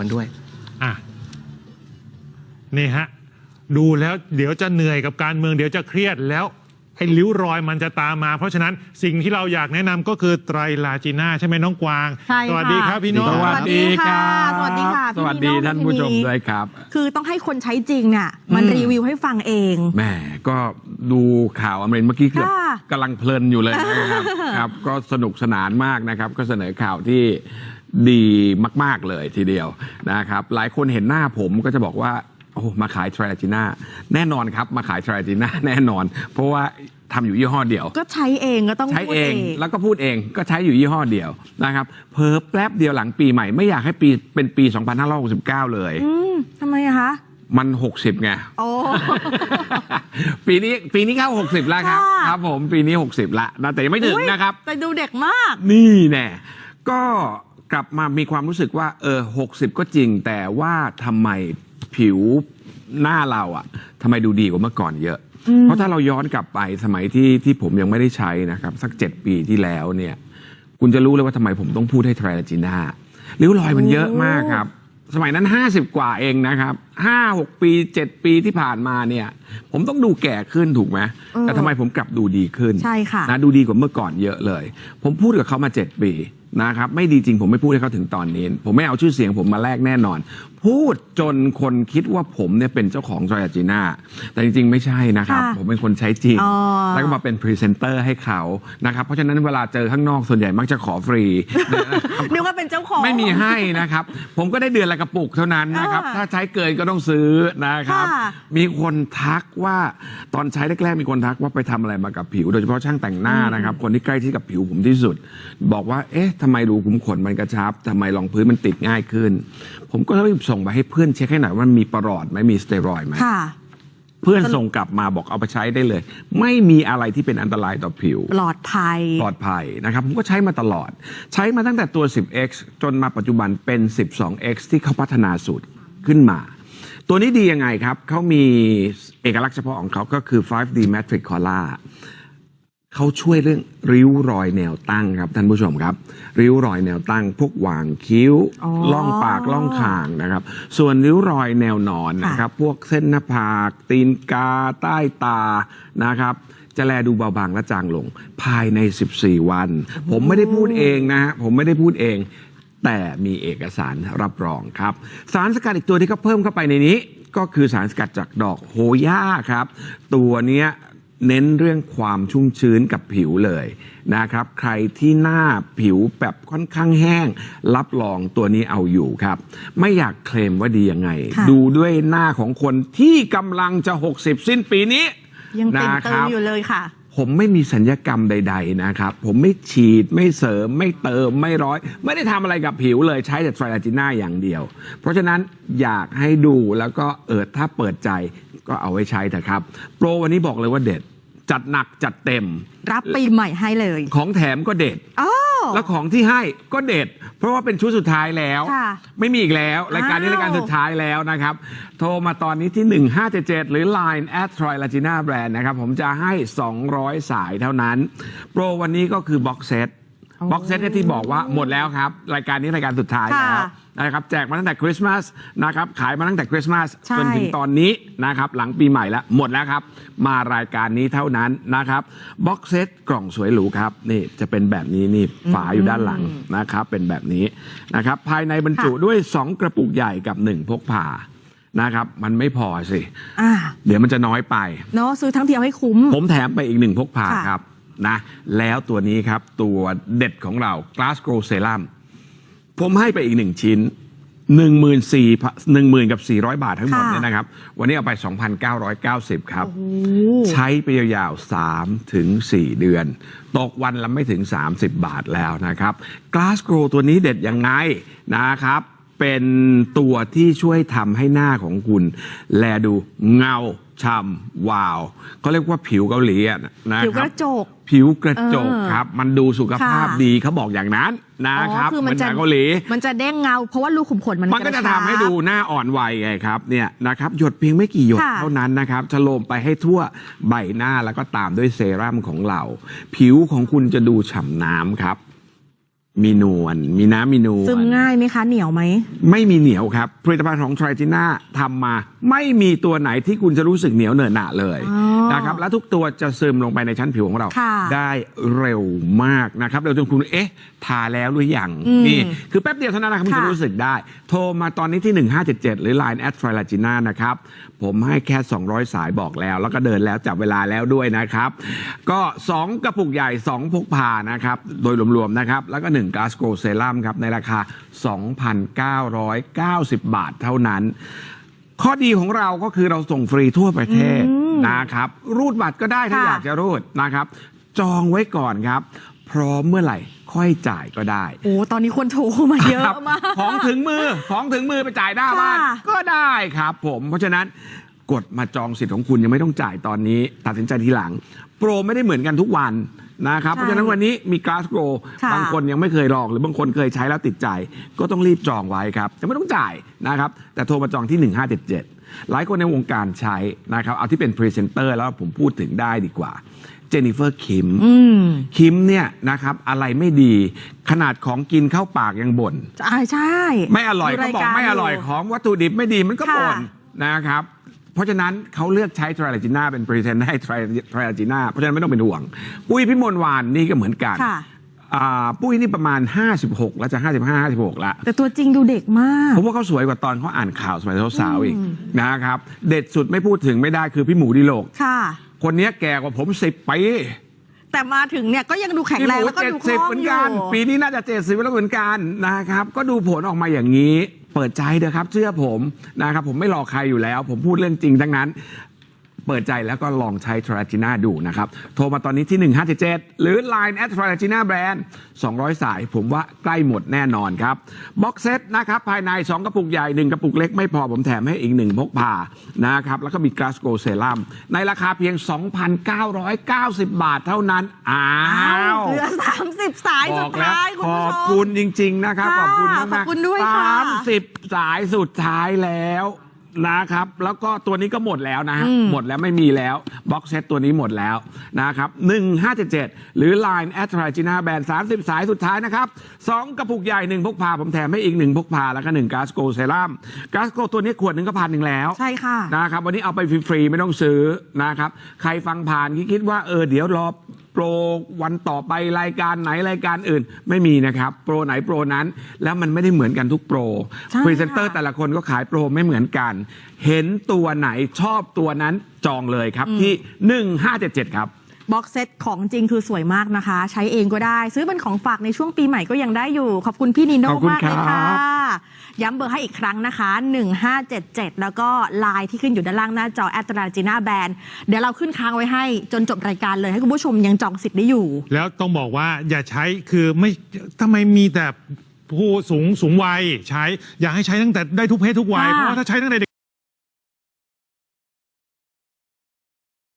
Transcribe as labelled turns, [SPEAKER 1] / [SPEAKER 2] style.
[SPEAKER 1] มันด้วย
[SPEAKER 2] อะนี่ฮะ ดูแล้วเดี๋ยวจะเหนื่อยกับการเมืองเดี๋ยวจะเครียดแล้วไอ้ริ้วรอยมันจะตามมา เพราะฉะนั้นสิ่งที่เราอยากแนะนำก็คือไตรลาจีน่าใช่ไหมน้องกวาง
[SPEAKER 3] ใช่ค่ะ
[SPEAKER 2] สวัสดีครับพี่น้อง
[SPEAKER 3] สวัสดีค่ะสวัสดีค่ะ
[SPEAKER 4] สวัสดี
[SPEAKER 3] พี่นิโน่
[SPEAKER 4] ท่านผู้ชม
[SPEAKER 3] พี่นิ
[SPEAKER 4] ด้วยครับ
[SPEAKER 3] คือต้องให้คนใช้จริงเนี่ยมัน
[SPEAKER 4] อืม
[SPEAKER 3] รีวิวให้ฟังเอง
[SPEAKER 4] แหมก็ดูข่าวอเมรินเมื่อกี้เกือบ
[SPEAKER 3] ค่ะ
[SPEAKER 4] กำลังเพลินอยู่เลยนะครับ ครับ ก็สนุกสนานมากนะครับ ก็เสนอข่าวที่ ดีมาก ๆ เลยทีเดียวนะครับ หลายคนเห็นหน้าผมก็จะบอกว่าโอ้มาขายทริจิน่าแน่นอนครับ มาขายทริจิน่าแน่นอน เพราะว่าทำอยู่ยี่ห้อเดียว
[SPEAKER 3] ก็ใช้เองก็ต้อง
[SPEAKER 4] ใช้
[SPEAKER 3] พูด
[SPEAKER 4] เอ
[SPEAKER 3] เองง
[SPEAKER 4] แล้วก็พูดเองก็ใช้อยู่ยี่ห้อเดียวนะครับ เพอแป๊บเดียวหลังปีใหม่ไม่อยากให้ปีเป็นปี 2569 เลย
[SPEAKER 3] อืมทำไมอะคะ
[SPEAKER 4] มัน 60 ไง
[SPEAKER 3] โอ้
[SPEAKER 4] ปีนี้ปีนี้เข้า 60 แล้วครับ
[SPEAKER 3] ค่ะ
[SPEAKER 4] ครับผมปีนี้ 60 ละนะแต่ยังไม่ถึง
[SPEAKER 3] อุ๊ย
[SPEAKER 4] นะครับ
[SPEAKER 3] แต่ดูเด็กมาก
[SPEAKER 4] นี่แน่ก็ กลับมามีความรู้สึกว่า เออ60ก็จริง แต่ว่าทำไมผิวหน้าเราอะทำไมดูดีกว่าเมื่อก่อนเยอะ
[SPEAKER 3] อืม
[SPEAKER 4] เพราะถ้าเราย้อนกลับไปสมัยที่ที่ผมยังไม่ได้ใช้นะครับ สัก7ปีที่แล้วเนี่ย คุณจะรู้เลยว่าทำไมผมต้องพูดให้ไทรลาจีน่าริ้วรอยมันเยอะมากครับ สมัยนั้น 50 กว่าเองนะครับ5 6ปี7ปีที่ผ่านมาเนี่ย ผมต้องดูแก่ขึ้นถูกไหม
[SPEAKER 3] เออ
[SPEAKER 4] แต่ทำไมผมกลับดูดีขึ้น
[SPEAKER 3] ใช่ค่ะ
[SPEAKER 4] นะดูดีกว่าเมื่อก่อนเยอะเลย ผมพูดกับเขามา7ปี นะครับไม่ดีจริงผมไม่พูดให้เขาถึงตอนนี้ ผมไม่เอาชื่อเสียงผมมาแลกแน่นอน พูดจนคนคิดว่าผมเนี่ยเป็นเจ้าของซอยอาจีน่าแต่จริงๆ ไม่ใช่นะครับ
[SPEAKER 3] ค่ะ
[SPEAKER 4] ผมเป็นคนใช้จริง
[SPEAKER 3] อ๋อ
[SPEAKER 4] แล้วก็มาเป็นพรีเซนเตอร์ให้เขานะครับเพราะฉะนั้นเวลาเจอข้างนอกส่วนใหญ่มักจะขอฟรี
[SPEAKER 3] นึกว่าเป็นเจ้าของ
[SPEAKER 4] ไม่มีให้นะครับ ผมก็ได้เดือนละกระปุกเท่านั้นนะครับ
[SPEAKER 3] อ่า
[SPEAKER 4] ถ้าใช้เกินก็ต้องซื้อนะครับ
[SPEAKER 3] ค่ะ
[SPEAKER 4] มีคนทักว่าตอนใช้แรกๆมีคนทักว่าไปทำอะไรมากับผิว โดยเฉพาะช่างแต่งหน้านะครับ คนที่ใกล้ชิดกับผิวผมที่สุด บอกว่าเอ๊ะทำไมรูขุมขนมันกระชับทำไมรองพื้นมันติดง่ายขึ้น ผมก็รีบส่งไปให้เพื่อนเช็คให้หน่อยว่ามันมีประหลอดไหมมีสเตียรอยด์ไหม
[SPEAKER 3] ค่ะ
[SPEAKER 4] เพื่อนส่งกลับมาบอกเอาไปใช้ได้เลย ไม่มีอะไรที่เป็นอันตรายต่อผิว
[SPEAKER 3] ปลอดภัย
[SPEAKER 4] ปลอดภัยนะครับ ผมก็ใช้มาตลอด ใช้มาตั้งแต่ตัว 10x จนมาปัจจุบันเป็น 12x ที่เขาพัฒนาสูตรขึ้นมา ตัวนี้ดียังไงครับเขามีเอกลักษณ์เฉพาะของเขาก็คือ 5D Matrix Color เขาช่วยเรื่องริ้วรอยแนวตั้งครับท่านผู้ชมครับ ริ้วรอยแนวตั้ง พวกหว่างคิ้ว
[SPEAKER 3] อ๋อ
[SPEAKER 4] ล่องปากล่องคางนะครับ ส่วนริ้วรอยแนวนอนนะครับ พวกเส้นหน้าผาก ตีนกา ใต้ตานะครับ จะแลดูเบาบางและจางลง ภายใน 14 วัน ผมไม่ได้พูดเองนะฮะผมไม่ได้พูดเอง แต่มีเอกสารรับรองครับ สารสกัดอีกตัวที่เขาเพิ่มเข้าไปในนี้ ก็คือสารสกัดจากดอกโฮย่าครับ ตัวเนี้ย เน้นเรื่องความชุ่มชื้นกับผิวเลยนะครับ ใครที่หน้าผิวแบบค่อนข้างแห้ง รับรองตัวนี้เอาอยู่ครับ ไม่อยากเคลมว่าดียังไง
[SPEAKER 3] ค่ะ
[SPEAKER 4] ดูด้วยหน้าของคนที่กำลังจะ 60 สิ้นปีนี้
[SPEAKER 3] ยังเป็น
[SPEAKER 4] นะ
[SPEAKER 3] เติ
[SPEAKER 4] ครั
[SPEAKER 3] ม
[SPEAKER 4] บ
[SPEAKER 3] อยู่เลยค่ะ
[SPEAKER 4] ผมไม่มีสัญญกรรมใด ๆ นะครับ ผมไม่ฉีดไม่เสริม ไม่เติมไม่ร้อย ไม่ได้ทำอะไรกับผิวเลยใช้แต่ไทรลาจิน่าอย่างเดียว เพราะฉะนั้นอยากให้ดูแล้วก็เออถ้าเปิดใจ ก็เอาไว้ใช้เถอะครับ โปรวันนี้บอกเลยว่าเด็ด จัดหนักจัดเต็ม
[SPEAKER 3] รับปีใหม่ให้เลย
[SPEAKER 4] ของแถมก็เด็ด
[SPEAKER 3] อ้าว
[SPEAKER 4] แล้วของที่ให้ก็เด็ด เพราะว่าเป็นชุดสุดท้ายแล้ว
[SPEAKER 3] ค่ะ
[SPEAKER 4] ไม่มีอีกแล้วรายการนี้
[SPEAKER 3] อ้าว
[SPEAKER 4] รายการสุดท้ายแล้วนะครับ โทรมาตอนนี้ที่ 1577 หรือ Line at Troy Lagina Brand นะครับ ผมจะให้ 200 สายเท่านั้น โปรวันนี้ก็คือบ็อกเซต บ็อกเซตที่บอกว่าหมดแล้วครับ รายการนี้รายการสุดท้ายแล้ว
[SPEAKER 3] ค่ะ
[SPEAKER 4] นะครับแจกมาตั้งแต่คริสต์มาสนะครับขายมาตั้งแต่คริสต์มาส
[SPEAKER 3] ใช่
[SPEAKER 4] จนถึงตอนนี้นะครับหลังปีใหม่แล้วหมดแล้วครับ มารายการนี้เท่านั้นนะครับบ็อกเซตกล่องสวยหรูครับนี่จะเป็นแบบนี้นี่ฝาอยู่ด้านหลังนะครับเป็นแบบนี้นะครับภายในบรรจุด้วย 2 กระปุกใหญ่กับ 1 พกพานะครับมันไม่พอสิ
[SPEAKER 3] อ่า
[SPEAKER 4] เดี๋ยวมันจะน้อยไป
[SPEAKER 3] เนาะซื้อทั้งทีเอาให้คุ้ม
[SPEAKER 4] ผมแถมไปอีกหนึ่งพกพา
[SPEAKER 3] ค่ะ
[SPEAKER 4] ครับ นะ แล้วตัวนี้ครับ ตัวเด็ดของเรา Glass Grow Serum ผมให้ไปอีกหนึ่งชิ้น 1 4 0 0 0 0กับ 400 บาททั้งหมด
[SPEAKER 3] ค่ะ
[SPEAKER 4] เนี่ยนะครับ วันนี้เอาไป 2,990 ครับ
[SPEAKER 3] โอ้โห
[SPEAKER 4] ใช้ไปยาวๆ3ถึง4เดือน ตกวันละไม่ถึง 30 บาทแล้วนะครับ Glass Grow ตัวนี้เด็ดยังไงนะครับ เป็นตัวที่ช่วยทำให้หน้าของคุณ แลดูเงาช่ำวาวเขาเรียกว่าผิวเกาหลีอะนะ
[SPEAKER 3] ผิว
[SPEAKER 4] ค
[SPEAKER 3] ก
[SPEAKER 4] รับ
[SPEAKER 3] ระจก
[SPEAKER 4] ผิวกระจก
[SPEAKER 3] เออ
[SPEAKER 4] ครับ มันดูสุขภาพ
[SPEAKER 3] ค่ะ
[SPEAKER 4] ดีเขาบอกอย่างนั้นนะครับ
[SPEAKER 3] อ๋อคือ
[SPEAKER 4] เห
[SPEAKER 3] มั
[SPEAKER 4] มือนน
[SPEAKER 3] จะ
[SPEAKER 4] หนังเกาหลี
[SPEAKER 3] มันจะเด้งเงา เพราะว่ารูขุมขนมัน
[SPEAKER 4] มันก็จะ
[SPEAKER 3] รชั
[SPEAKER 4] ทำ
[SPEAKER 3] บ
[SPEAKER 4] ให้ดูหน้าอ่อนวัยไงครับเนี่ยนะครับหยดเพียงไม่กี่หยด
[SPEAKER 3] ค่ะ
[SPEAKER 4] เท่านั้นนะครับจะโลมไปให้ทั่วใบหน้าแล้วก็ตามด้วยเซรั่มของเรา ผิวของคุณจะดูฉ่ำน้ำครับ มีนวลมีน้ำมีนวล
[SPEAKER 3] ซึมง่ายไหมคะเหนียวไหม
[SPEAKER 4] ไม่มีเหนียวครับผลิตภัณฑ์ของทร i จิน่าทำมา ไม่มีตัวไหนที่คุณจะรู้สึกเหนียวเหนอะหนะเลย
[SPEAKER 3] อ๋อ
[SPEAKER 4] นะครับและทุกตัวจะซึมลงไปในชั้นผิวของเรา
[SPEAKER 3] ค่ะ
[SPEAKER 4] ได้เร็วมากนะครับเร็วจนคุณเอ๊ะทาแล้วหรือยัง
[SPEAKER 3] อืม
[SPEAKER 4] นี่คือแป๊บเดียวเท่านั้นนะครับคุณ
[SPEAKER 3] ค่ะ
[SPEAKER 4] จะรู้สึกได้ โทรมาตอนนี้ที่ 1577 หรือ Line แอดทร i จิน่านะครับผมให้แค่ 200 สายบอกแล้ว แล้วก็เดินแล้วจับเวลาแล้วด้วยนะครับก็ 2 กระปุกใหญ่ 2 พกพานะครับโดยรวมๆนะครับแล้วก็1ก๊าซโกเซรั่มครับในราคา 2,990 บาทเท่านั้น ข้อดีของเราก็คือเราส่งฟรีทั่วประเทศ
[SPEAKER 3] อืม
[SPEAKER 4] นะครับ รูดบัตรก็ได้ถ้า
[SPEAKER 3] ค่ะ
[SPEAKER 4] อยากจะรูดนะครับ จองไว้ก่อนครับ พร้อมเมื่อไหร่ค่อยจ่ายก็ได้
[SPEAKER 3] โอ้ ตอนนี้คนโทรมาเยอะ
[SPEAKER 4] ครับ
[SPEAKER 3] มาก
[SPEAKER 4] ของถึงมือ ของถึงมือไปจ่ายหน้า
[SPEAKER 3] ค่ะ
[SPEAKER 4] บ้าน ก็ได้ครับผม เพราะฉะนั้น กดมาจองสิทธิ์ของคุณยังไม่ต้องจ่ายตอนนี้ตัดสินใจทีหลัง โปรไม่ได้เหมือนกันทุกวันนะครับ เพราะฉะนั้นวันนี้มีก a าสโกร
[SPEAKER 3] ค่ะ
[SPEAKER 4] บางคนยังไม่เคยลอง หรือบางคนเคยใช้แล้วติดใจ ก็ต้องรีบจองไว้ครับจะไม่ต้องจ่ายนะครับแต่โทรมาจองที่ 1577 หลายคนในวงการใช้นะครับเอาที่เป็นพรีเซนเตอร์แล้วผมพูดถึงได้ดีกว่าเจนนิเฟอร์คิม
[SPEAKER 3] อืม
[SPEAKER 4] คิมเนี่ยนะครับอะไรไม่ดี ขนาดของกินเข้าปากยังบ่น
[SPEAKER 3] ใช่ใช่
[SPEAKER 4] ไม่อร่อย
[SPEAKER 3] ดู
[SPEAKER 4] ก็
[SPEAKER 3] ย
[SPEAKER 4] บอกาไม่อร่อย
[SPEAKER 3] ยู่
[SPEAKER 4] ของวัตถุดิบไม่ดีมันก็
[SPEAKER 3] ค่ะ
[SPEAKER 4] บ่นนะครับ เพราะฉะนั้นเขาเลือกใช้ทริลจิน่าเป็นพรีเซนต์ให้ทริลจิน่าเพราะฉะนั้นไม่ต้องเป็นห่วง ปุ้ยพิมลวานนี่ก็เหมือนกัน
[SPEAKER 3] ค่ะ
[SPEAKER 4] อ่าปุ้ยนี่ประมาณ 56 แล้วจะ 55 56 แล้ว
[SPEAKER 3] แต่ตัวจริงดูเด็กมาก
[SPEAKER 4] ผมว่าเขาสวยกว่าตอนเขาอ่านข่าวสมัยสาวๆอีก
[SPEAKER 3] อืม
[SPEAKER 4] นะครับ เด็ดสุดไม่พูดถึงไม่ได้คือพี่หมูดิโลก
[SPEAKER 3] ค่ะ
[SPEAKER 4] คนนี้แก่กว่าผม 10 ปี
[SPEAKER 3] แต่มาถึงเนี่ยก็ยังดูแข็งแรงแล้วก็ดูค
[SPEAKER 4] เจ็ด
[SPEAKER 3] ล่
[SPEAKER 4] สิบ
[SPEAKER 3] อง
[SPEAKER 4] เหมือน
[SPEAKER 3] อ
[SPEAKER 4] กัน
[SPEAKER 3] ยู่
[SPEAKER 4] ปีนี้น่าจะเจ็ดสิบแล้วเหมือนกันนะครับ ก็ดูผลออกมาอย่างนี้เปิดใจเถอะครับ เชื่อผมนะครับผมไม่หลอกใครอยู่แล้ว ผมพูดเรื่องจริงทั้งนั้น เปิดใจแล้วก็ลองใช้ทราจิน่าดูนะครับ โทรมาตอนนี้ที่ 1577 หรือ Line แอดทราจิน่าแบรนด์200 สาย ผมว่าใกล้หมดแน่นอนครับบ็อกเซตนะครับภายใน 2 กระปุกใหญ่ 1 กระปุกเล็กไม่พอผมแถมให้อีก 1 พกพานะครับแล้วก็มีกราสโกเซรั่มในราคาเพียง 2,990 บาทเท่านั้นอ้า
[SPEAKER 3] อ้าว
[SPEAKER 4] ว
[SPEAKER 3] เหลือสามสิบสาย
[SPEAKER 4] บ
[SPEAKER 3] สุ
[SPEAKER 4] อ
[SPEAKER 3] ด
[SPEAKER 4] กแล้ว
[SPEAKER 3] ท้ายคุณ
[SPEAKER 4] ข
[SPEAKER 3] ผู้
[SPEAKER 4] อบ
[SPEAKER 3] ชม
[SPEAKER 4] คุณจริง ๆ นะครับ
[SPEAKER 3] ค่ะ
[SPEAKER 4] ขอบคุณมาก
[SPEAKER 3] ขอบคุณด้วยค่ะ
[SPEAKER 4] สามสิบสายสุดท้ายแล้ว นะครับ แล้วก็ตัวนี้ก็หมดแล้วนะฮะ
[SPEAKER 3] อืม
[SPEAKER 4] หมดแล้วไม่มีแล้วบ็อกเซตตัวนี้หมดแล้วนะครับ1577 หรือ Line แอ t ทร g จิน่าแบน30 สายสุดท้ายนะครับ 2 กระปุกใหญ่ 1 พกพา ผมแถมให้อีก 1 พกพา แล้วก็1ก๊าซโกเซรั่มก๊าซโกตัวนี้ขวดหนึ่งก็พันหนึ่งแล้ว
[SPEAKER 3] ใช่ค่ะ
[SPEAKER 4] นะครับวันนี้เอาไปฟรีๆไม่ต้องซื้อนะครับ ใครฟังผ่านคิดว่าเออเดี๋ยวรอโป รวันต่อไปรายการไหนรายการอื่น ไม่มีนะครับ โปรไหนโปรนั้น แล้วมันไม่ได้เหมือนกันทุกโปร
[SPEAKER 3] ใช่
[SPEAKER 4] พรีเซนเตอร์
[SPEAKER 3] ค่ะ
[SPEAKER 4] แต่ละคนก็ขายโปรไม่เหมือนกัน เห็นตัวไหนชอบตัวนั้นจองเลยครับที่ 1577 ครับ
[SPEAKER 3] บ็อกเซตของจริงคือสวยมากนะคะ ใช้เองก็ได้ ซื้อเป็นของฝากในช่วงปีใหม่ก็ยังได้อยู่ ขอบคุณพี่นิโน่
[SPEAKER 4] ขอบคุณ
[SPEAKER 3] มากเลยค่ะ
[SPEAKER 4] ครับ
[SPEAKER 3] ย้ำเบอร์ให้อีกครั้งนะคะ 1577 แล้วก็ไลน์ที่ขึ้นอยู่ด้านล่างหน้าจอแอตราจีน่าแบนเดี๋ยวเราขึ้นค้างไว้ให้จนจบรายการเลยให้คุณผู้ชมยังจองสิทธิ์ได้อยู่
[SPEAKER 2] แล้วต้องบอกว่าอย่าใช้คือไม่ทำไมมีแต่ผู้สูงสูงวัยใช้อยากให้ใช้ตั้งแต่ได้ทุกเพศทุกวัย
[SPEAKER 3] ค่ะ
[SPEAKER 2] เพราะว่าถ้าใช้ตั้งแต่